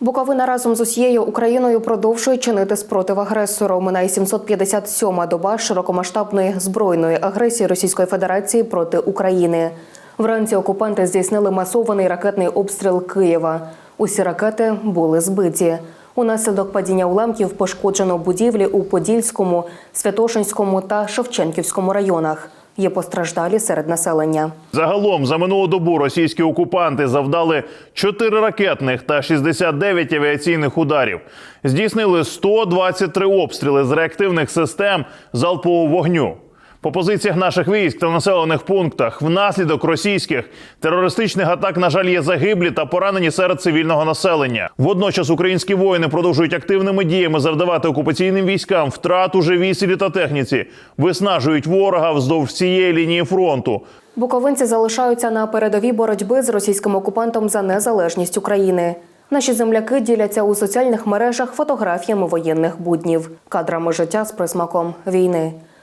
Буковина разом з усією Україною продовжує чинити спротив агресору. Минає 757-ма доба широкомасштабної збройної агресії Російської Федерації проти України. Вранці окупанти здійснили масований ракетний обстріл Києва. Усі ракети були збиті. Унаслідок падіння уламків пошкоджено будівлі у Подільському, Святошинському та Шевченківському районах. Є постраждалі серед населення. Загалом за минулу добу російські окупанти завдали 4 ракетних та 69 авіаційних ударів. Здійснили 123 обстріли з реактивних систем залпового вогню. По позиціях наших військ та населених пунктах внаслідок російських терористичних атак, на жаль, є загиблі та поранені серед цивільного населення. Водночас українські воїни продовжують активними діями завдавати окупаційним військам втрат у живій силі та техніці, виснажують ворога вздовж всієї лінії фронту. Буковинці залишаються на передовій боротьби з російським окупантом за незалежність України. Наші земляки діляться у соціальних мережах фотографіями воєнних буднів, кадрами життя з присмаком війни.